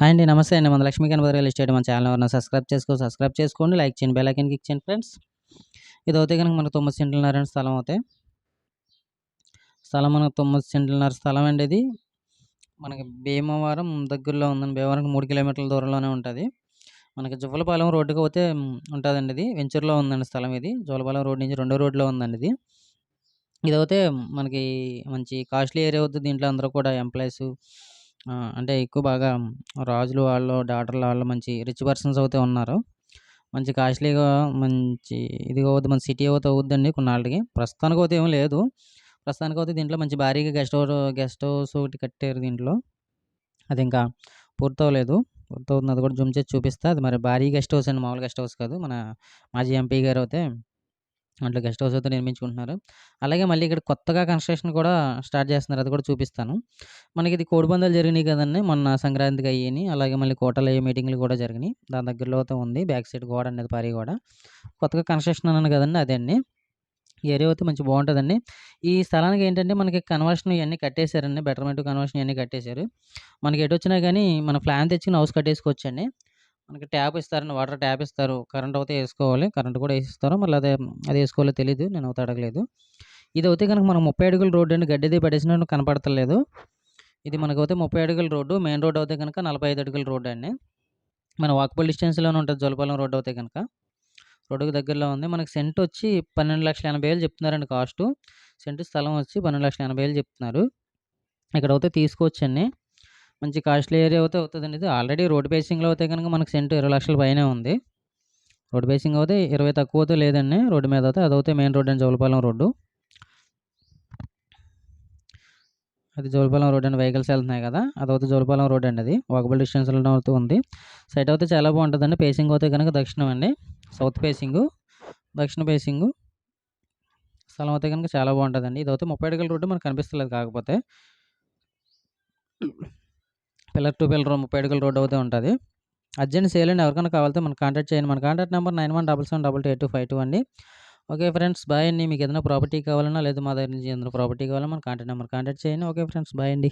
Hi అండి నమస్తే అండి. మన లక్ష్మీ గణపతి రియల్ ఎస్టేట్ మన ఛానల్ ఎవరైనా సబ్స్క్రైబ్ చేసుకో సబ్స్క్రైబ్ చేసుకోండి లైక్ చేయండి బెల్ ఐకన్ క్లిక్ చేయండి ఫ్రెండ్స్. ఇది అవుతే కనుక మనకు తొమ్మిది సెంట్లన్నర స్థలం అవుతాయి స్థలం మనకు తొమ్మిది సెంట్లన్నర స్థలం అండి ఇది. మనకి భీమవరం దగ్గరలో ఉందండి. భీమవరంకి మూడు కిలోమీటర్ల దూరంలోనే ఉంటుంది. మనకి జువ్వలపాలెం రోడ్డుకి పోతే ఉంటుందండి ఇది. వెంచర్లో ఉందండి స్థలం ఇది. జువ్వలపాలెం రోడ్ నుంచి రెండో రోడ్లో ఉందండి ఇది. ఇది అయితే మనకి మంచి కాస్ట్లీ ఏరియా అవుతుంది దీంట్లో అందరూ కూడా ఎంప్లాయీస్ అంటే ఎక్కువ బాగా రాజులు వాళ్ళు డాక్టర్లు వాళ్ళు మంచి రిచ్ పర్సన్స్ అయితే ఉన్నారు. మంచి కాస్ట్లీగా మంచి ఇది అవుతుంది మన సిటీ అవుతే అవుద్దండి కొన్నాళ్ళకి. ప్రస్తుతానికి అయితే ఏమీ లేదు. ప్రస్తుతానికి అయితే దీంట్లో మంచి భారీగా గెస్ట్ హౌస్ గెస్ట్ హౌస్ ఒకటి కట్టారు దీంట్లో. అది ఇంకా పూర్తవలేదు పూర్తవుతుంది అది కూడా జూమ్ చేసి చూపిస్తా. అది మరి భారీ గెస్ట్ హౌస్ అండి. మామూలు గెస్ట్ హౌస్ కాదు. మన మాజీ ఎంపీ గారు అట్లా గెస్ట్ హౌస్ అయితే నిర్మించుకుంటున్నారు. అలాగే మళ్ళీ ఇక్కడ కొత్తగా కన్స్ట్రక్షన్ కూడా స్టార్ట్ చేస్తున్నారు. అది కూడా చూపిస్తాను. మనకి ఇది కోడిపందాలు జరిగినాయి కదండి. మొన్న సంక్రాంతికి అయ్యాయి అలాగే మళ్ళీ కోటలు అయ్యే మీటింగ్లు కూడా జరిగినాయి. దాని దగ్గరలో అయితే ఉంది. బ్యాక్ సైడ్ గోడ అనేది పారి గోడ. కొత్తగా కన్స్ట్రక్షన్ అన్నాను కదండి అదే అండి ఏరియా అయితే మంచి బాగుంటుందండి. ఈ స్థలానికి ఏంటంటే మనకి కన్వర్షన్ ఇవన్నీ కట్టేశారండి. బెటర్మెంట్ కన్వర్షన్ ఇవన్నీ కట్టేశారు. మనకి ఎటు వచ్చినా కానీ మన ప్లాన్ తెచ్చుకుని హౌస్ కట్టేసుకోవచ్చండి. మనకి ట్యాప్ ఇస్తారండి. వాటర్ ట్యాప్ ఇస్తారు. కరెంట్ అయితే వేసుకోవాలి. కరెంట్ కూడా వేసిస్తారు. మళ్ళీ అదే అది వేసుకోవాలో తెలియదు నేను అయితే అడగలేదు. ఇది అయితే కనుక మనం ముప్పై అడుగుల రోడ్డు అండి గడ్డిది పడేసినట్టు కనపడతలేదు. ఇది మనకు అయితే ముప్పై అడుగుల రోడ్డు. మెయిన్ రోడ్ అయితే కనుక నలభై ఐదు అడుగుల రోడ్డు అండి. మన వాకబుల్ డిస్టెన్స్లోనే ఉంటుంది. జొలపాలెం రోడ్డు అయితే కనుక. రోడ్డుకి దగ్గరలో ఉంది. మనకి సెంట్ వచ్చి పన్నెండు లక్షల ఎనభై వేలు చెప్తున్నారండి కాస్టు. సెంటు స్థలం వచ్చి పన్నెండు లక్షల ఎనభై వేలు చెప్తున్నారు. ఇక్కడ అయితే తీసుకోవచ్చండి. మంచి కాస్ట్లీ ఏరియా అయితే అవుతుందండి. ఇది ఆల్రెడీ రోడ్ బేసింగ్లో అయితే కనుక మనకు సెంటు ఇరవై లక్షల పైనే ఉంది. రోడ్ బేసింగ్ అయితే ఇరవై తక్కువ అయితే లేదండి. రోడ్డు మీద అయితే అదైతే మెయిన్ రోడ్ అండి జోలపాలెం రోడ్డు. అది జోలపాలెం రోడ్ అండి వెహికల్స్ వెళ్తున్నాయి కదా అదైతే జోలపాలెం రోడ్ అండి అది. వాకబుల్ డిస్టెన్స్లో అవుతూ ఉంది. సైట్ అయితే చాలా బాగుంటుందండి. పేసింగ్ అయితే కనుక దక్షిణం అండి. సౌత్ పేసింగు దక్షిణ పేసింగు స్థలం అయితే కనుక చాలా బాగుంటుందండి. ఇది అయితే ముప్పై అడుగుల రోడ్డు మనకు కనిపిస్తలేదు కాకపోతే. పిల్లర్ టు పిల్లర్ ముప్పై అడుగుల రోడ్డు అవుతే ఉంటుంది. అర్జెంట్ సేల్ అండి ఎవరికైనా కావాలితే మనం కాంటాక్ట్ చేయండి. మన contact number nine one double seven double two eight two five two అండి. ఓకే ఫ్రెండ్స్ బాయ్ అండి. మీకు ఏదైనా ప్రాపర్టీ కావాలన్నా లేదా మా దగ్గర నుంచి ఏదైనా ప్రాపర్టీ కావాలన్నా మన కాంటాక్ట్ నెంబర్ కాంటాక్ట్ చేయండి. ఓకే ఫ్రెండ్స్ బాయ్ అండి.